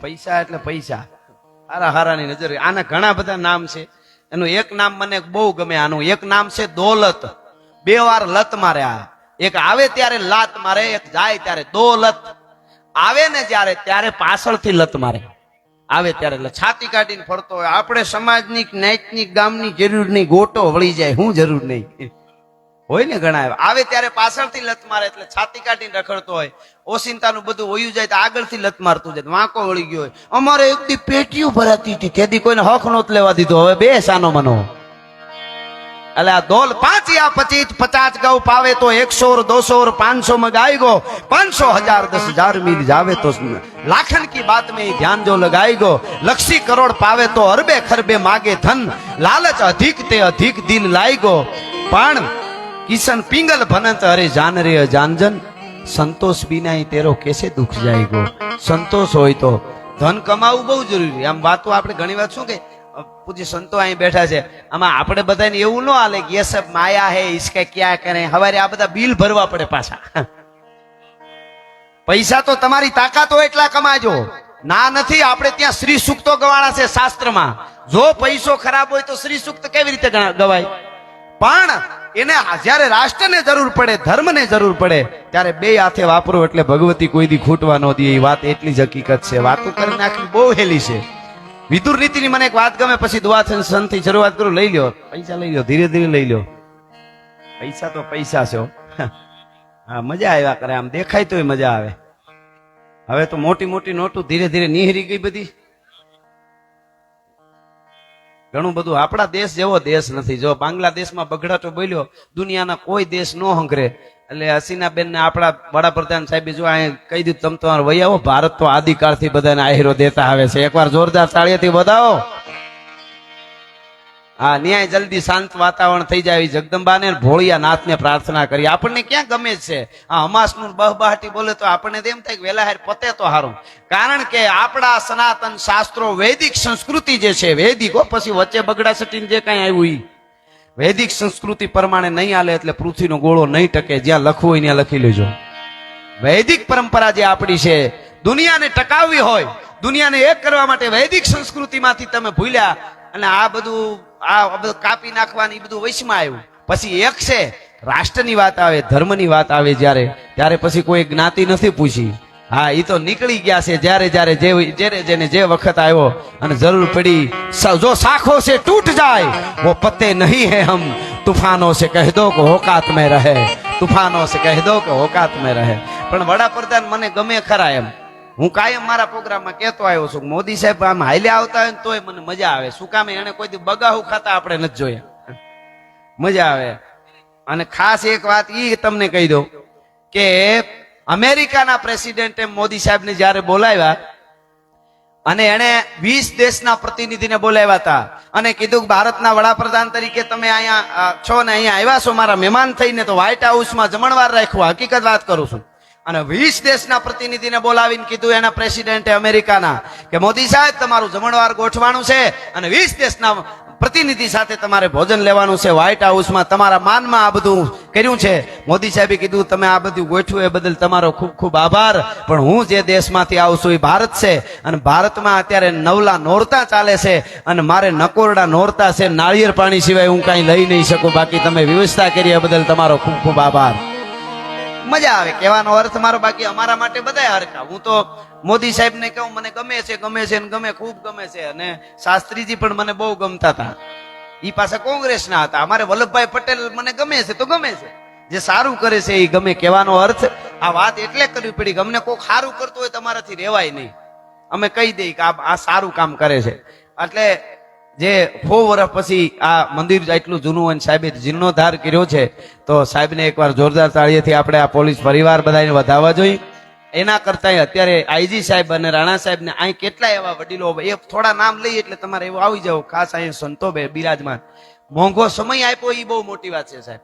પૈસા એટલે પૈસા. હારા હારાની નજર. આના ઘણા બધા નામ છે. એનું એક નામ મને બહુ ગમે આનું. એક નામ છે દોલત. બે વાર લત મારે આ. એક આવે ત્યારે લાત મારે, એક જાય ત્યારે દોલત. આવે ને જ્યારે, ત્યારે પાછળથી લત મારે. આવે ત્યારે એટલે છાતી કાઢીને ફરતો હોય. આપણે સમાજની જ્ઞાતિની ગામની જરૂર નહીં ગોટો વળી જાય. હું જરૂર નહીં. હોય ને ઘણા. આવે ત્યારે પાછળથી લત મારે, એટલે છાતી કાઢીને રખડતો હોય. ઓસિંતાનું બધું હોયું જાય તો આગળથી લત મારતું જાય. વાંકો વળી ગયો હોય. અમારે એક દી પેટીયું ભરાતી હતી. તેથી કોઈને હક નહોત લેવા દીધો. હવે બે સાનો મનો. એટલે આ દોલ પાંચ યા પચીસ, પચાસ ગૌ પાવે તો એકસો દોસો પાંચસો માં ગાય. ગો પાંચસો હજાર, દસ હજાર મિલ જાવે તો લાખન કી બાત મેં ધ્યાન જો લગાઈ ગો લક્ષી કરોડ પાવે તો અરબે ખરબે માગે ધન. લાલચ અધિક તે અધિક દિલ લાઈ ગો પણ ઈસન પિંગલ ભનંત અરે જાન રે જાનજન સંતોષ બિના તેરો કેસે દુઃખ જાય ગો? સંતોષ હોય તો ધન કમાવું બહુ જરૂરી. આમ વાતો આપણે ઘણી વાત શું કે પૂજી સંતો અહીં બેઠા છે. આમાં આપણે બધાને એવું ન હાલે કે યસ માયા હે ઇસકે ક્યાં કરે? હવારે આ બધા બિલ ભરવા પડે પાછા. પૈસા તો તમારી તાકાત હોય એટલા કમાજો. ના નથી, આપણે ત્યાં શ્રી સુક્તો ગવાણા છે શાસ્ત્રમાં. જો પૈસો ખરાબ હોય તો શ્રી સુક્ત કેવી રીતે ગવાય? પણ એને જ્યારે રાષ્ટ્રને જરૂર પડે, ધર્મને જરૂર પડે, ત્યારે બે હાથે વાપરો એટલે ભગવતી કોઈ દી ખૂટવા ન દે. એ વાત એટલી જ હકીકત છે. વાતો કરી નાખવી બહુ હેલી છે. વિદુર નીતિની મને એક વાત ગમે, પછી દુઆ સંથી શરૂઆત કરું. લઈ લ્યો. પૈસા લઈ લ્યો. ધીરે ધીરે લઈ લ્યો. પૈસા તો પૈસા છે હા, મજા આવ્યા કરે. આમ દેખાય તોય મજા આવે. હવે તો મોટી મોટી નોટું ધીરે ધીરે નિહરી ગઈ બધી. ઘણું બધું. આપણા દેશ જેવો દેશ નથી. જો બાંગ્લાદેશમાં બગડાટો બોલ્યો, દુનિયાના કોઈ દેશ નો હંગરે. એટલે હસીનાબેન ને આપણા વડાપ્રધાન સાહેબ જો અહીં કહી દીધું, તમે તમારે વહી આવો ભારત તો આદિકાળથી બધાને આહીરો દેતા આવે છે. એકવાર જોરદાર તાળીઓથી બતાવો હા, ન્યાય જલ્દી શાંત વાતાવરણ થઈ જાય જગદંબાને ભોળિયા નાથને પ્રાર્થના કરી. આપણને ક્યાં ગમે છે? આ હમાસનું બહબહાટી બોલે તો આપણને તેમ થાય કે વેલા હાર પતે તો હારું. કારણ કે આપણા સનાતન શાસ્ત્રો વૈદિક સંસ્કૃતિ જે છે, વૈદિકો પછી વચ્ચે બગડા સટીને જે કાંઈ આવ્યું ઈ. વૈદિક સંસ્કૃતિ પ્રમાણે નહીં આલે એટલે પૃથ્વીનો ગોળો નહીં ટકે. જ્યાં લખવું હોય ત્યાં લખી લેજો. વૈદિક પરંપરા જે આપણી છે, દુનિયાને ટકાવવી હોય, દુનિયાને એક કરવા માટે વૈદિક સંસ્કૃતિમાંથી તમે ભૂલ્યા અને આ બધું આ બધું કાપી નાખવાની એ બધું વૈશમાં આવ્યું. પછી એક છે, રાષ્ટ્રની વાત આવે, ધર્મની વાત આવે જ્યારે, ત્યારે પછી કોઈ જ્ઞાતિ નથી પૂછી. હા એ તો નીકળી ગયા છે જ્યારે જ્યારે જે જ્યારે જેને જે વખત આવ્યો, અને જરૂર પડી જો સાખો છે, તૂટ જાય, વો પતે નહીં હે હમ. તુફાનો છે, કહી દો કે હોકાત મેં રહે. તુફાનો સે કહી દો કે હોકાત મેં રહે. પણ વડાપ્રધાન મને ગમે ખરા એમ. હું કાયમ મારા પ્રોગ્રામમાં કહેતો આવ્યો છું મોદી સાહેબ આમ હાલ્યા આવતા હોય ને તોય મને મજા આવે. શું કામે એને કોઈ બગાહુ ખાતા આપણે નથી જોયા. મજા આવે. અને ખાસ એક વાત એ તમને કહી દઉં કે અમેરિકાના પ્રેસિડેન્ટે મોદી સાહેબને જ્યારે બોલાવ્યા અને એણે વીસ દેશના પ્રતિનિધિને બોલાવ્યા હતા અને કીધું કે ભારતના વડાપ્રધાન તરીકે તમે અહીંયા છો ને અહીંયા આવ્યા છો, મારા મહેમાન થઈને તો વ્હાઇટ હાઉસમાં જમણવાર રાખ્યું. હકીકત વાત કરું છું. અને વીસ દેશના પ્રતિનિધિને બોલાવીને કીધું એના પ્રેસિડેન્ટે અમેરિકાના કે મોદી સાહેબ, તમારું જમણવાર ગોઠવાનું છે અને વીસ દેશના પ્રતિનિધિ સાથે તમારે ભોજન લેવાનું છે. વ્હાઇટ હાઉસમાં તમારા માનમાં આ બધું કર્યું છે. મોદી સાહેબે કીધું, તમે આ બધું ગોઠવું એ બદલ તમારો ખૂબ ખૂબ આભાર. પણ હું જે દેશમાંથી આવું છું એ ભારત છે. અને ભારતમાં અત્યારે નવલા નોરતા ચાલે છે અને મારે નકોરડા નોરતા છે. નાળિયેર પાણી સિવાય હું કાંઈ લઈ નહીં શકું. બાકી તમે વ્યવસ્થા કરી, એ બદલ તમારો ખૂબ ખૂબ આભાર. મજા આવે. કહેવાનો અર્થ મારો બાકી અમારા માટે બધા હરખા. હું તો મોદી સાહેબ ને કહું, મને ગમે છે ગમે છે ગમે, ખૂબ ગમે છે. અને શાસ્ત્રીજી પણ મને બહુ ગમતા હતા. એ પાછા કોંગ્રેસના હતા. અમારે વલ્લભભાઈ પટેલ મને ગમે છે તો ગમે છે. જે સારું કરે છે એ ગમે. કહેવાનો અર્થ, આ વાત એટલે કરવી પડી કે અમને કોઈક સારું કરતું હોય તમારાથી રહેવાય નહીં. અમે કહી દઈએ કે આ આ સારું કામ કરે છે. એટલે જે સો વર્ષ પછી આ મંદિર એટલું જૂનું અને સાહેબે જીર્ણોદ્ધાર કર્યો છે, તો સાહેબને એકવાર જોરદાર તાળીએથી આપણે આ પોલીસ પરિવાર બધાને વધાવવા જોઈએ. એના કરતા અત્યારે આઈજી સાહેબ અને રાણા સાહેબને અહીં કેટલા એવા વડીલો એ થોડા નામ લઈએ એટલે તમારે એવું આવી જાવ ખાસ અહીં સંતો બે, બિરાજમાન. મોંઘો સમય આપ્યો એ બહુ મોટી વાત છે સાહેબ.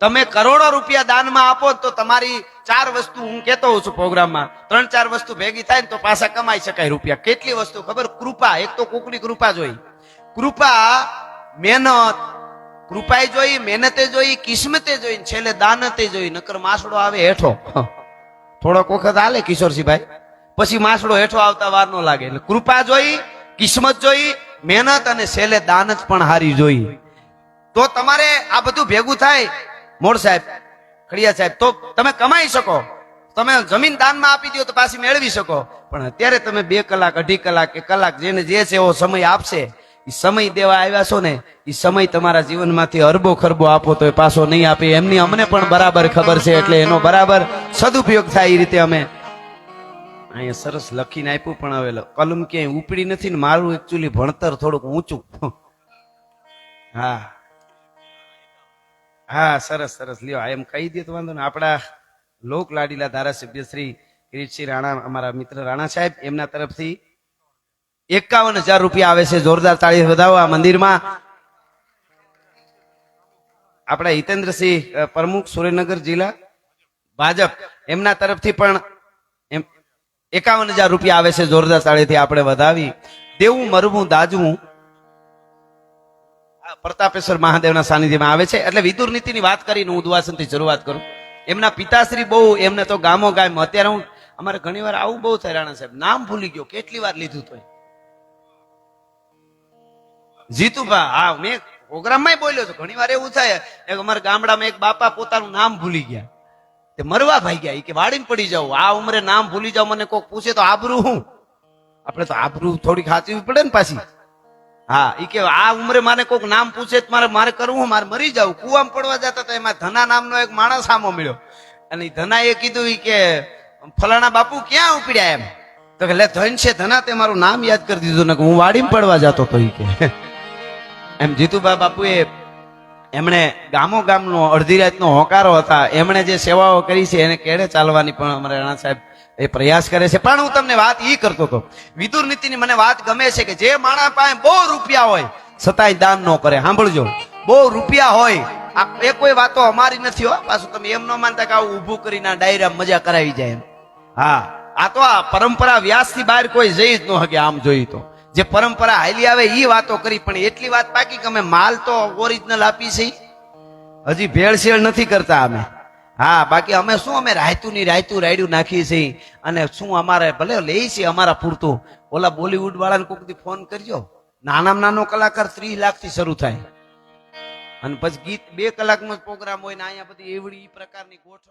તમે કરોડો રૂપિયા દાનમાં આપો તો તમારી ચાર વસ્તુ હું કહેતો હોઉં છું પ્રોગ્રામમાં, ત્રણ ચાર વસ્તુ ભેગી થાય ને તો પાછા કમાઈ શકાય રૂપિયા. કેટલી વસ્તુ ખબર? કૃપા, એક તો કોકની કૃપા જોઈ કૃપા, મહેનત, કૃપાએ જોઈ, મહેનતે જોઈ, કિસ્મતે જોઈ છેલ્લે દાનતે જોઈ, નકર માસડો આવે હેઠો. થોડોક વખત હાલે કિશોરસિંહભાઈ પછી માસડો હેઠો આવતા વાર ન લાગે. એટલે કૃપા જોઈ, કિસ્મત જોઈ, મહેનત અને છેલ્લે દાન જ પણ હારી જોઈ. તો તમારે આ બધું ભેગું થાય, મોડ સાહેબ ખડિયા સાહેબ. તો તમે કમાઈ શકો. તમે જમીન દાનમાં આપી દો તો પાછી મેળવી શકો. પણ અત્યારે તમે બે કલાક, અઢી કલાક કે કલાક જેને જે છે એવો સમય આપશે એ સમય દેવા આવ્યા છો ને એ સમય તમારા જીવનમાંથી અરબો ખરબો આપો તો એ પાછો નહીં આપે. એમની અમને પણ બરાબર ખબર છે એટલે એનો બરાબર સદુપયોગ થાય એ રીતે અમે. અહીંયા સરસ લખીને આપ્યું પણ હવે કલમ ક્યાંય ઉપડી નથી ને મારું એકચ્યુઅલી ભણતર થોડુંક ઊંચું. હા. હા, સરસ સરસ. લ્યો એમ કહી દે તો વાંધો ને આપણા લોક લાડીલા ધારાસભ્ય શ્રી કિરીટસિંહ રાણા, અમારા મિત્ર રાણા સાહેબ, એમના તરફથી એકાવન હજાર રૂપિયા આવે છે, જોરદાર તાળી વધાવો આ મંદિરમાં. આપણા હિતેન્દ્રસિંહ પ્રમુખ સુરેન્દ્રનગર જિલ્લા ભાજપ, એમના તરફથી પણ એમ એકાવન હજાર રૂપિયા આવે છે, જોરદાર તાળીથી આપણે વધાવી. દેવું, મરવું, દાજવું પ્રતાપેશ્વર મહાદેવના સાનિધ્યમાં આવે છે. એટલે વિદુર નીતિની વાત કરીને હું ઉદ્વાસનથી શરૂઆત કરું. એમના પિતાશ્રી બહુ, એમને તો ગામો ગામ અત્યારે હું અમારે ઘણી વાર આવું બહુ થાય સાહેબ, નામ ભૂલી ગયો, કેટલી વાર લીધું તોય. જીતુભા, હા, મેં પ્રોગ્રામમાં બોલ્યો છું. ઘણી વાર એવું થાય એક અમારા ગામડામાં એક બાપા પોતાનું નામ ભૂલી ગયા. તે મરવા ભાઈ ગયા કે વાડીને પડી જાવ આ ઉંમરે નામ ભૂલી જાવ મને કોક પૂછે તો આબરૂ હું? આપણે તો આબરૂ થોડી સાચવી પડે ને પાછી. હા એ કે આ ઉંમરે મારે કોક નામ પૂછે મારે મારે કરવું મારે મરી જાવ કુવામાં પડવા જતા તો એમાં ધના નામનો એક માણસ સામો મળ્યો. અને ધના એ કીધું એ કે, ફલાણા બાપુ ક્યાં ઉપડ્યા એમ? તો કે, લે, ધન છે, ધના, તે મારું નામ યાદ કરી દીધું. ને હું વાડીમાં પડવા જતો તો એ કે. એમ જીતુભા બાપુએ એમણે ગામો ગામનો અડધી રાતનો હોકારો હતા. એમણે જે સેવાઓ કરી છે એને કેળે ચાલવાની પણ અમારા રાણા સાહેબ એ પ્રયાસ કરે છે. પણ હું તમને વાત ઈ કરતો હતો. વિદુર નીતિની મને વાત ગમે છે કે જે માણસ પાસે બહુ રૂપિયા હોય, છતાંય દાન ન કરે. સાંભળજો. બહુ રૂપિયા હોય, આ એ કોઈ વાતો અમારી નથી હો. પાછું તમે એમ ન માનતા કે આવું ઊભું કરીને ડાયરા મજા કરાવી જાય એમ. હા, આ તો આ પરંપરા વ્યાસથી બહાર કોઈ જઈ જ ન શકે, આમ જોઈ તો. જે પરંપરા હાલી આવે એ વાતો કરી, પણ એટલી વાત બાકી કે અમે માલ તો ઓરિજિનલ આપી છે. હજી ભેળસેળ નથી કરતા અમે. હા, બાકી અમે શું અમે રાયતું ની રાયતું રાયડું નાખીએ છીએ અને શું અમારે ભલે લઈએ છીએ અમારા પૂરતું. ઓલા બોલીવુડ વાળાને કોઈક દી ફોન કરજો. નાનામાં નાનો કલાકાર ત્રીસ લાખથી શરૂ થાય. અને પછી ગીત બે કલાકનો પ્રોગ્રામ હોય ને અહીંયા બધી એવડી પ્રકારની ગોઠવણ.